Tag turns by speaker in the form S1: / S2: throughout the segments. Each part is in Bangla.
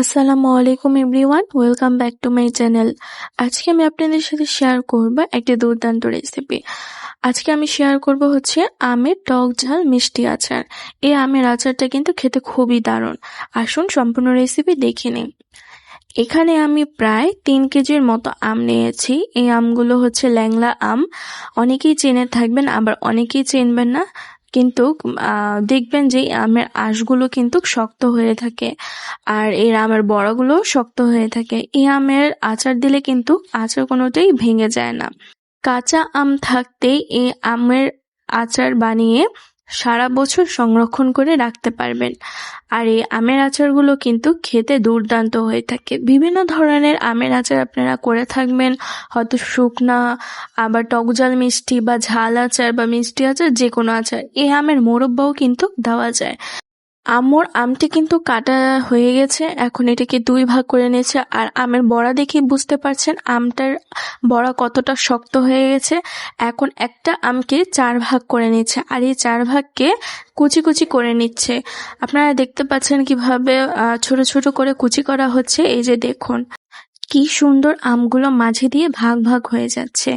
S1: আসসালামু আলাইকুম everyone, welcome back to my channel. আজকে আমি আপনাদের সাথে শেয়ার করব একটি দুর্দান্ত রেসিপি। আজকে আমি শেয়ার করব হচ্ছে আমের টক ঝাল মিষ্টি আচার। এই আমের আচারটা কিন্তু খেতে খুবই দারুণ। আসুন সম্পূর্ণ রেসিপি দেখে নিন এখানে আমি প্রায় তিন কেজির মতো আম নিয়েছি। এই আমগুলো হচ্ছে ল্যাংলা আম। অনেকেই চেনে থাকবেন, আবার অনেকেই চেনবেন না। কিন্তু দেখবেন যে আমের আঁশগুলো কিন্তু শক্ত হয়ে থাকে আর এর আমের বড়গুলো শক্ত হয়ে থাকে। এই আমের আচার দিলে কিন্তু আচার কোনোটাই ভেঙে যায় না। কাঁচা আম থাকতেই এই আমের আচার বানিয়ে সারা বছর সংরক্ষণ করে রাখতে পারবেন। আর এই আমের আচারগুলো কিন্তু খেতে দুর্দান্ত হয়ে থাকে। বিভিন্ন ধরনের আমের আচার আপনারা করে থাকবেন। হয়তো শুকনা, আবার টকজাল মিষ্টি বা ঝাল আচার বা মিষ্টি আচার যে কোনো আচার। এই আমের মোরব্বাও কিন্তু দেওয়া যায়। আমর আমটি কিন্তু কাটা হয়ে গেছে। এখন এটাকে দুই ভাগ করে নিয়েছে। আর আমের বড়া দেখে বুঝতে পারছেন আমটার বড়া কতটা শক্ত হয়ে গেছে। এখন একটা আমকে চার ভাগ করে নিচ্ছে। আর এই চার ভাগকে কুচি কুচি করে নিচ্ছে। আপনারা দেখতে পাচ্ছেন কীভাবে ছোট ছোট করে কুচি করা হচ্ছে। এই যে দেখুন। কি সুন্দর আমগুলো মাঝে দিয়ে ভাগ ভাগ হয়ে যাচ্ছে।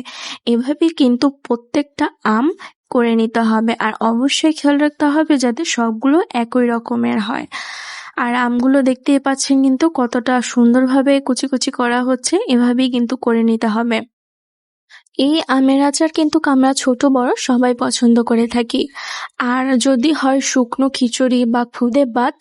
S1: এভাবেই কিন্তু প্রত্যেকটা আম করে নিতে হবে আর অবশ্যই খেয়াল রাখতে হবে যাতে সবগুলো একই রকমের হয়। আর আমগুলো দেখতে পাচ্ছেন কিন্তু কতটা সুন্দরভাবে কুচি কুচি করা হচ্ছে, এভাবেই কিন্তু করে নিতে হবে। এই আমের আচার কিন্তু আমরা ছোট, বড় সবাই পছন্দ করে থাকি। আর যদি হয় শুকনো খিচুড়ি বা খুদে ভাত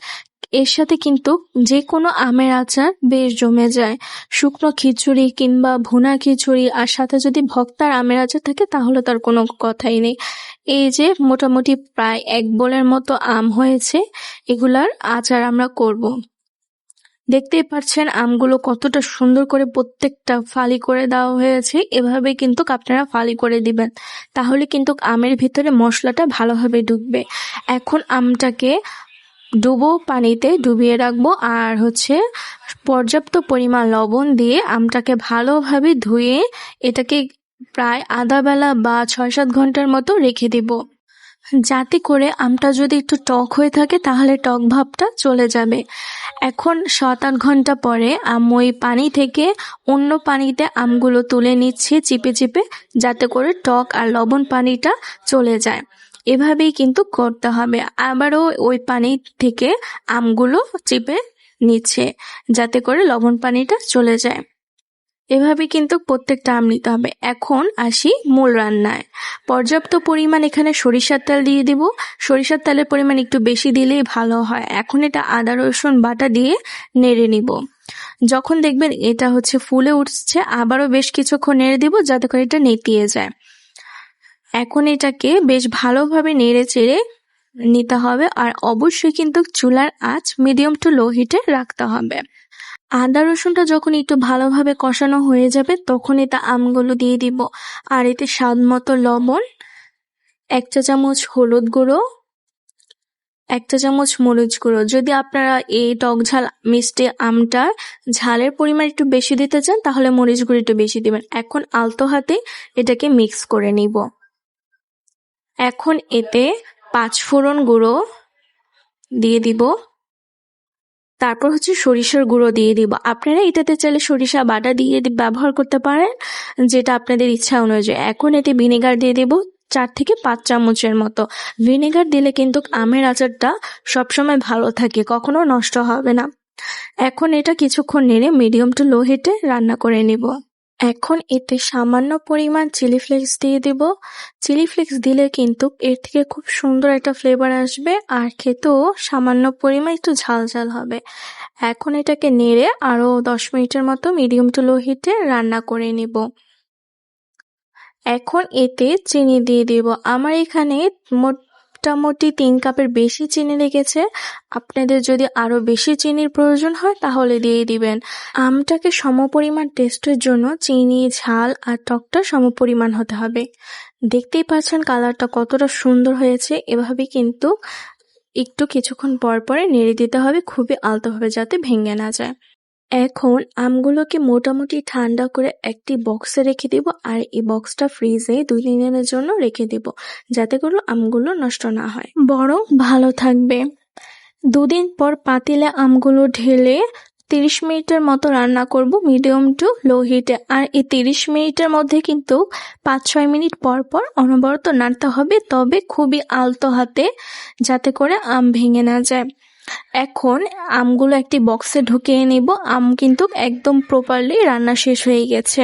S1: এর সাথে কিন্তু যে কোনো আমের আচার বেশ জমে যায়। শুকনো খিচুড়ি কিংবা ভুনা খিচুড়ি আর সাথে যদি ভক্তার আমের আচার থাকে, তাহলে তার কোনো কথাই নেই। এই যে মোটামুটি প্রায় এক বোলের মতো আম হয়েছে, এগুলার আচার আমরা করব। দেখতেই পাচ্ছেন আমগুলো কতটা সুন্দর করে প্রত্যেকটা ফালি করে দেওয়া হয়েছে। এভাবে কিন্তু আপনারা ফালি করে দিবেন। তাহলে কিন্তু আমের ভিতরে মশলাটা ভালোভাবে ঢুকবে। এখন আমটাকে ডুবো, পানিতে ডুবিয়ে রাখব আর হচ্ছে পর্যাপ্ত পরিমাণ লবণ দিয়ে আমটাকে ভালোভাবে ধুয়ে এটাকে প্রায় আধা বেলা বা ছয় সাত ঘণ্টার মতো রেখে দিব। যাতে করে আমটা যদি একটু টক হয়ে থাকে তাহলে টক ভাবটা চলে যাবে। এখন সাত আট ঘণ্টা পরে আম ওই পানি থেকে অন্য পানিতে আমগুলো তুলে নিচ্ছে চিপে চিপে, যাতে করে টক আর লবণ পানিটা চলে যায়। এভাবেই কিন্তু করতে হবে। আবারও ওই পানি থেকে আমগুলো চিপে নিচ্ছে যাতে করে লবণ পানিটা চলে যায়। এভাবে কিন্তু প্রত্যেকটা আম নিতে হবে। এখন আসি মূল রান্নায়। পর্যাপ্ত পরিমাণ এখানে সরিষার তেল দিয়ে দিব। সরিষার তেলের পরিমাণ একটু বেশি দিলেই ভালো হয়। এখন এটা আদা, রসুন বাটা দিয়ে নেড়ে নিব। যখন দেখবেন এটা হচ্ছে ফুলে উঠছে, আবারও বেশ কিছুক্ষণ নেড়ে দিব যাতে করে এটা নেতিয়ে যায়। এখন এটাকে বেশ ভালোভাবে নেড়ে চেড়ে নিতে হবে আর অবশ্যই কিন্তু চুলার আঁচ মিডিয়াম টু লো হিটে রাখতে হবে। আদা রসুনটা যখন একটু ভালোভাবে কষানো হয়ে যাবে, তখন এটা আমগুলো দিয়ে দিব। আর এতে স্বাদ মতো লবণ, এক চা চামচ হলুদ গুঁড়ো, এক চা চামচ মরিচ গুঁড়ো। যদি আপনারা এই টক ঝাল, মিষ্টি আমটা ঝালের পরিমাণ একটু বেশি দিতে চান, তাহলে মরিচ গুঁড়ো একটু বেশি দিবেন। এখন আলতো হাতে এটাকে মিক্স করে নিব। এখন এতে পাঁচ ফোড়ন গুঁড়ো দিয়ে দিব। তারপর হচ্ছে সরিষার গুঁড়ো দিয়ে দিব। আপনারা এটাতে চাইলে সরিষা বাটা দিয়ে ব্যবহার করতে পারেন, যেটা আপনাদের ইচ্ছা অনুযায়ী। এখন এতে ভিনেগার দিয়ে দেব চার থেকে পাঁচ চামচের মতো। ভিনেগার দিলে কিন্তু আমের আচারটা সবসময় ভালো থাকে, কখনো নষ্ট হবে না। এখন এটা কিছুক্ষণ নেড়ে মিডিয়াম টু লো হিটে রান্না করে নিব। এখন এতে সামান্য পরিমাণ চিলি ফ্লেক্স দিয়ে দেব। চিলি ফ্লেক্স দিলে কিন্তু এর থেকে খুব সুন্দর একটা ফ্লেভার আসবে আর খেতেও সামান্য পরিমাণ একটু ঝাল ঝাল হবে। এখন এটাকে নেড়ে আরও দশ মিনিটের মতো মিডিয়াম টু লো হিটে রান্না করে নেব। এখন এতে চিনি দিয়ে দেব। আমার এখানে মোট মোটামুটি তিন কাপের বেশি চিনি লেগেছে। আপনাদের যদি আরও বেশি চিনির প্রয়োজন হয়, তাহলে দিয়ে দিবেন। আমটাকে সমপরিমাণ টেস্টের জন্য চিনি, ঝাল আর টকটা সমপরিমাণ হতে হবে। দেখতেই পাচ্ছেন কালারটা কতটা সুন্দর হয়েছে। এভাবে কিন্তু একটু কিছুক্ষণ পর পরে নেড়ে দিতে হবে, খুবই আলতোভাবে যাতে ভেঙে না যায়। এখন আমগুলোকে মোটামুটি ঠান্ডা করে একটি বক্সে রেখে দিব আর এই বক্সটা ফ্রিজে দুই তিন দিনের জন্য রেখে দিব, যাতে করে আমগুলো নষ্ট না হয়। বরং ভালো থাকবে। দুদিন পর পাতিলে আমগুলো ঢেলে তিরিশ মিনিটের মতো রান্না করব মিডিয়াম টু লো হিটে। আর এই তিরিশ মিনিটের মধ্যে কিন্তু পাঁচ ছয় মিনিট পর পর অনবরত নাড়তে হবে, তবে খুবই আলতো হাতে যাতে করে আম ভেঙে না যায়। এখন আমগুলো একটি বক্সে ঢুকিয়ে নিব। আম কিন্তু একদম প্রপারলি রান্না শেষ হয়ে গেছে।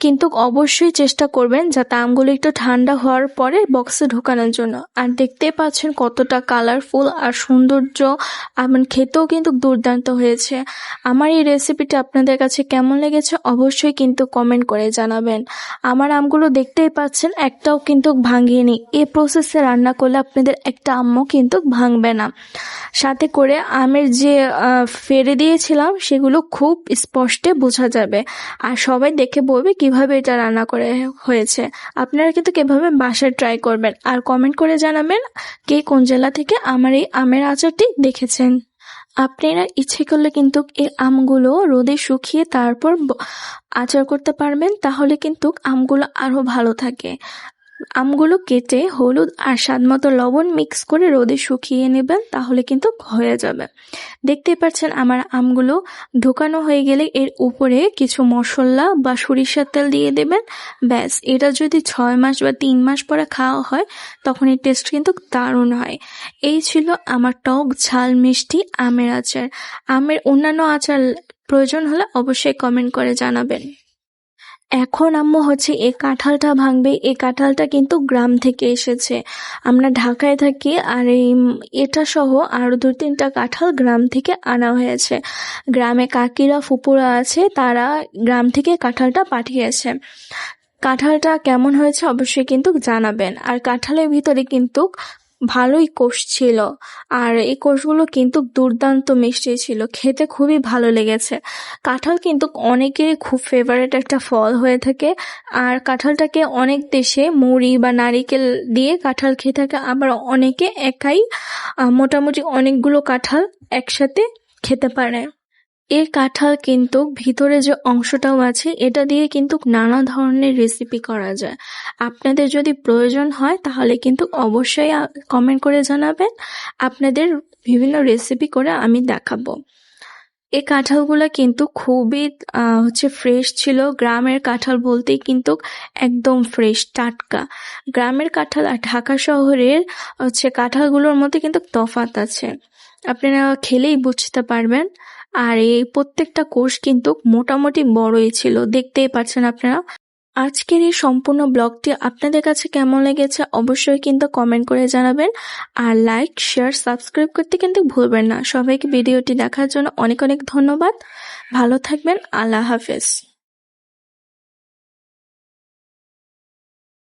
S1: কিন্তু অবশ্যই চেষ্টা করবেন যাতে আমগুলো একটু ঠান্ডা হওয়ার পরে বক্সে ঢোকানোর জন্য। আর দেখতে পাচ্ছেন কতটা কালারফুল আর সৌন্দর্য আমার খেতেও কিন্তু দুর্দান্ত হয়েছে। আমার এই রেসিপিটা আপনাদের কাছে কেমন লেগেছে অবশ্যই কিন্তু কমেন্ট করে জানাবেন। আমার আমগুলো দেখতেই পাচ্ছেন, একটাও কিন্তু ভাঙিয়ে এই প্রসেসে রান্না করলে আপনাদের একটা আম্মও কিন্তু ভাঙবে না। সাথে করে আমের যে ফেরে দিয়েছিলাম, সেগুলো খুব স্পষ্টে বোঝা যাবে। আর সবাই দেখে বলবে কীভাবে এটা রান্না করে হয়েছে, আপনারা কিন্তু কীভাবে বাসায় ট্রাই করবেন, আর কমেন্ট করে জানাবেন কে কোন জেলা থেকে আমার এই আমের আচারটি দেখেছেন। আপনারা ইচ্ছে করলে কিন্তু এই আমগুলো রোদে শুকিয়ে তারপর আচার করতে পারবেন, তাহলে কিন্তু আমগুলো আরও ভালো থাকে। আমগুলো কেটে হলুদ আর স্বাদ মতো লবণ মিক্স করে রোদে শুকিয়ে নেবেন, তাহলে কিন্তু হয়ে যাবে। দেখতে পাচ্ছেন আমার আমগুলো ঢোকানো হয়ে গেলে এর উপরে কিছু মশলা বা সরিষার তেল দিয়ে দেবেন। ব্যাস, এটা যদি ছয় মাস বা তিন মাস পরে খাওয়া হয়, তখন এই টেস্ট কিন্তু দারুণ হয়। এই ছিল আমার টক ঝাল মিষ্টি আমের আচার। আমের অন্যান্য আচার প্রয়োজন হলে অবশ্যই কমেন্ট করে জানাবেন। এখন আম্মু হচ্ছে এই কাঁঠালটা ভাঙবে, এই কাঁঠালটা কিন্তু গ্রাম থেকে এসেছে। আমরা ঢাকায় থাকি আর এই এটা সহ আরও দু তিনটা কাঁঠাল গ্রাম থেকে আনা হয়েছে। গ্রামে কাকিরা, ফুপুরা আছে, তারা গ্রাম থেকে কাঁঠালটা পাঠিয়েছে। কাঁঠালটা কেমন হয়েছে অবশ্যই কিন্তু জানাবেন। আর কাঁঠালের ভিতরে কিন্তু ভালোই কোষ ছিল। আর এই কোষগুলো কিন্তু দুর্দান্ত মিষ্টি ছিল। খেতে খুবই ভালো লেগেছে। কাঁঠাল কিন্তু অনেকেরই খুব ফেভারেট একটা ফল হয়ে থাকে। আর কাঁঠালটাকে অনেক দেশে মুড়ি বা নারিকেল দিয়ে কাঁঠাল খেয়ে থাকে। আবার অনেকে একাই মোটামুটি অনেকগুলো কাঁঠাল একসাথে খেতে পারে। এর কাঁঠাল কিন্তু ভিতরে যে অংশটাও আছে, এটা দিয়ে কিন্তু নানা ধরনের রেসিপি করা যায়। আপনাদের যদি প্রয়োজন হয়, তাহলে কিন্তু অবশ্যই কমেন্ট করে জানাবেন। আপনাদের বিভিন্ন রেসিপি করে আমি দেখাবো। এই কাঁঠালগুলো কিন্তু খুবই হচ্ছে ফ্রেশ ছিল। গ্রামের কাঁঠাল বলতেই কিন্তু একদম ফ্রেশ টাটকা। গ্রামের কাঁঠাল আর ঢাকা শহরের, হচ্ছে কাঁঠালগুলোর মধ্যে কিন্তু তফাত আছে। আপনারা খেলেই বুঝতে পারবেন। আর এই প্রত্যেকটা কোর্স কিন্তু মোটামুটি বড়ই ছিল। দেখতেই পাচ্ছেন আপনারা। আজকের এই সম্পূর্ণ ব্লগটি আপনাদের কাছে কেমন লেগেছে অবশ্যই কিন্তু কমেন্ট করে জানাবেন। আর লাইক, শেয়ার, সাবস্ক্রাইব করতে কিন্তু ভুলবেন না। সবাইকে ভিডিওটি দেখার জন্য অনেক অনেক ধন্যবাদ। ভালো থাকবেন। আল্লাহ হাফেজ।